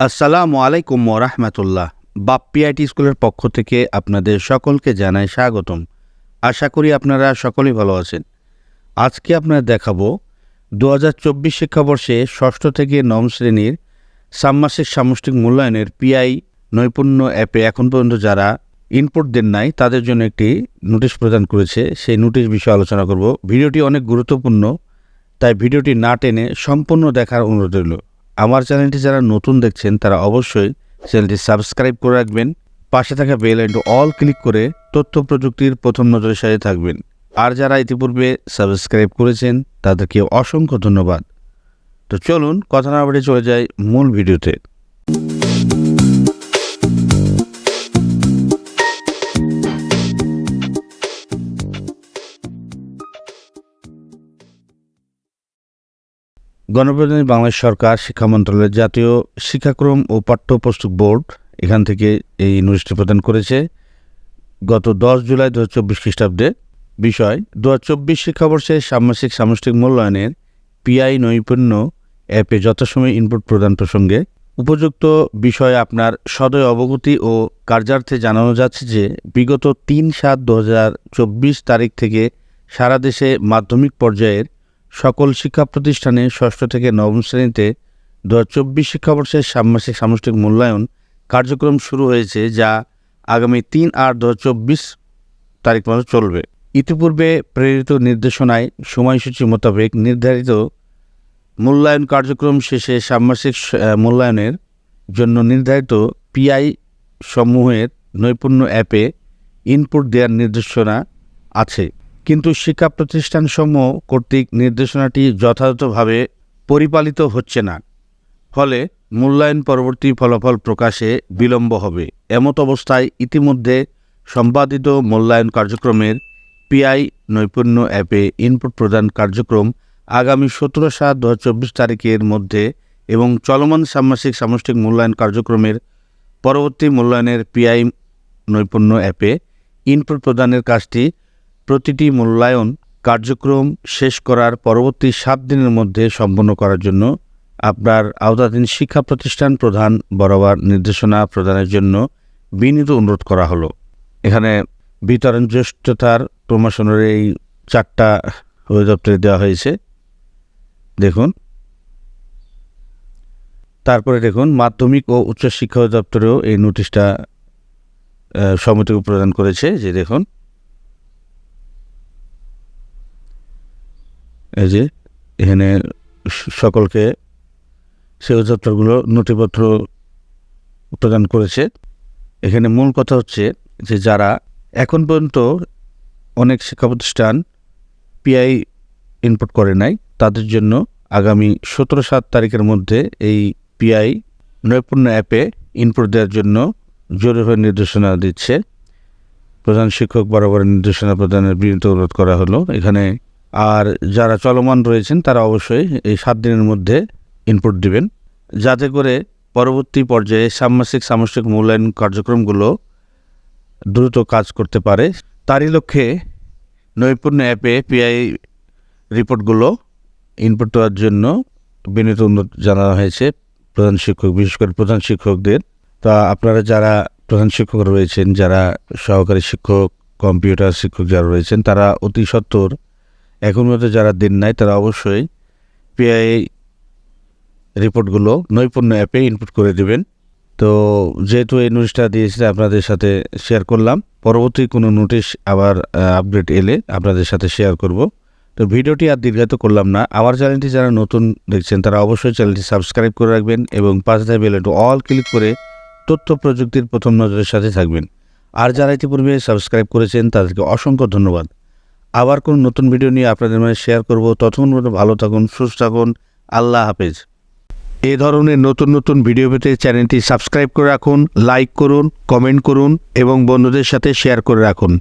আসসালামু আলাইকুম রহমতুল্লাহ বাপ্পিআইটি স্কুলের পক্ষ থেকে আপনাদের সকলকে জানাই স্বাগতম। আশা করি আপনারা সকলেই ভালো আছেন। আজকে আপনারা দেখাবো দু হাজার চব্বিশ শিক্ষাবর্ষে ষষ্ঠ থেকে নবম শ্রেণির ষান্মাসিক সামষ্টিক মূল্যায়নের পিআই নৈপুণ্য অ্যাপে এখন পর্যন্ত যারা ইনপুট দেন নাই, তাদের জন্য একটি নোটিশ প্রদান করেছে। সেই নোটিশ বিষয়ে আলোচনা করব। ভিডিওটি অনেক গুরুত্বপূর্ণ, তাই ভিডিওটি না টেনে সম্পূর্ণ দেখার অনুরোধ রইল। আমার চ্যানেলটি যারা নতুন দেখছেন, তারা অবশ্যই চ্যানেলটি সাবস্ক্রাইব করে রাখবেন। পাশে থাকা বেল অ্যান্ড অল ক্লিক করে তথ্য প্রযুক্তির প্রথম নজরের সাথে থাকবেন। আর যারা ইতিপূর্বে সাবস্ক্রাইব করেছেন, তাদেরকে অসংখ্য ধন্যবাদ। তো চলুন, কথা না বাড়ি চলে যাই মূল ভিডিওতে। গণপ্রজাতন্ত্রী বাংলাদেশ সরকার, শিক্ষা মন্ত্রণালয়ের জাতীয় শিক্ষাক্রম ও পাঠ্যপুস্তক বোর্ড এখান থেকে এই নোটিশটি প্রদান করেছে। গত দশ জুলাই দু হাজার চব্বিশ খ্রিস্টাব্দে বিষয়, দু হাজার চব্বিশ শিক্ষাবর্ষে ষান্মাসিক সামষ্টিক মূল্যায়নের পিআই নৈপুণ্য অ্যাপে যথাসময়ে ইনপুট প্রদান প্রসঙ্গে উপযুক্ত বিষয়ে আপনার সদয় অবগতি ও কার্যার্থে জানানো যাচ্ছে যে, বিগত তিন সাত দু তারিখ থেকে সারা দেশে মাধ্যমিক পর্যায়ের সকল শিক্ষা প্রতিষ্ঠানে ষষ্ঠ থেকে নবম শ্রেণীতে দু হাজার চব্বিশ শিক্ষাবর্ষের ষান্মাসিক সামষ্টিক মূল্যায়ন কার্যক্রম শুরু হয়েছে, যা আগামী তিন আট দু চব্বিশ তারিখ পর্যন্ত চলবে। ইতিপূর্বে প্রেরিত নির্দেশনায় সময়সূচি মোতাবেক নির্ধারিত মূল্যায়ন কার্যক্রম শেষে ষান্মাসিক মূল্যায়নের জন্য নির্ধারিত পিআই সমূহের নৈপুণ্য অ্যাপে ইনপুট দেওয়ার নির্দেশনা আছে। কিন্তু শিক্ষা প্রতিষ্ঠানসমূহ কর্তৃক নির্দেশনাটি যথাযথভাবে পরিপালিত হচ্ছে না। ফলে মূল্যায়ন পরবর্তী ফলাফল প্রকাশে বিলম্ব হবে। এমত অবস্থায় ইতিমধ্যে সম্পাদিত মূল্যায়ন কার্যক্রমের পিআই নৈপুণ্য অ্যাপে ইনপুট প্রদান কার্যক্রম আগামী সতেরো সাত দু চব্বিশ তারিখের মধ্যে এবং চলমান ষান্মাসিক সামষ্টিক মূল্যায়ন কার্যক্রমের পরবর্তী মূল্যায়নের পিআই নৈপুণ্য অ্যাপে ইনপুট প্রদানের কাজটি প্রতিটি মূল্যায়ন কার্যক্রম শেষ করার পরবর্তী সাত দিনের মধ্যে সম্পন্ন করার জন্য আপনার আওতাধীন শিক্ষা প্রতিষ্ঠান প্রধান বরাবর নির্দেশনা প্রদানের জন্য বিনীত অনুরোধ করা হলো। এখানে বিতরণ জ্যেষ্ঠতার প্রমোশনের এই চারটা অধিদপ্তরে দেওয়া হয়েছে। দেখুন। তারপরে দেখুন মাধ্যমিক ও উচ্চশিক্ষা অধিদপ্তরেও এই নোটিশটা আহ, সমিতি প্রদান করেছে। যে দেখুন এই যে এখানে সকলকে সেই অধিদপ্তরগুলো নথিপত্র প্রদান করেছে। এখানে মূল কথা হচ্ছে যে যারা এখন পর্যন্ত অনেক শিক্ষা প্রতিষ্ঠান পিআই ইনপুট করে নাই, তাদের জন্য আগামী সতেরো সাত তারিখের মধ্যে এই পিআই নৈপুণ্য অ্যাপে ইনপুট দেওয়ার জন্য জরুরি নির্দেশনা দিচ্ছে। প্রধান শিক্ষক বরাবর নির্দেশনা প্রদানের বিনীত অনুরোধ করা হলো। এখানে আর যারা চলমান রয়েছেন, তারা অবশ্যই এই সাত দিনের মধ্যে ইনপুট দিবেন। যাতে করে পরবর্তী পর্যায়ে সাম্মাসিক সামষ্টিক মূল্যায়ন কার্যক্রমগুলো দ্রুত কাজ করতে পারে। তারই লক্ষ্যে নৈপুণ্য অ্যাপে পিআই রিপোর্টগুলো ইনপুট দেওয়ার জন্য বিনীত অনুরোধ জানানো হয়েছে প্রধান শিক্ষক, বিশেষ করে প্রধান শিক্ষকদের। তা আপনারা যারা প্রধান শিক্ষক রয়েছেন, যারা সহকারী শিক্ষক, কম্পিউটার শিক্ষক যারা রয়েছেন, তারা অতি সত্বর এখন মধ্যে যারা দিন নাই, তারা অবশ্যই পিআই রিপোর্টগুলো নৈপুণ্য অ্যাপে ইনপুট করে দেবেন। তো যেহেতু এই নোটিশটা দিয়েছে আপনাদের সাথে শেয়ার করলাম। পরবর্তী কোনো নোটিশ আবার আপডেট এলে আপনাদের সাথে শেয়ার করব। তো ভিডিওটি আর দীর্ঘায়িত করলাম না। আমার চ্যানেলটি যারা নতুন দেখছেন, তারা অবশ্যই চ্যানেলটি সাবস্ক্রাইব করে রাখবেন এবং পাশে থাকা বেল একটু অল ক্লিক করে তথ্য প্রযুক্তির প্রথম নজরের সাথে থাকবেন। আর যারা ইতিপূর্বে সাবস্ক্রাইব করেছেন, তাদেরকে অসংখ্য ধন্যবাদ। আবার কোন নতুন ভিডিও নিয়ে আপনাদের মাঝে শেয়ার করব। ততক্ষণ পর্যন্ত ভালো থাকুন, সুস্থ থাকুন, আল্লাহ হাফেজ। এ ধরনের নতুন নতুন ভিডিও পেতে চ্যানেলটি সাবস্ক্রাইব করে রাখুন, লাইক করুন, কমেন্ট করুন এবং বন্ধুদের সাথে শেয়ার করে রাখুন।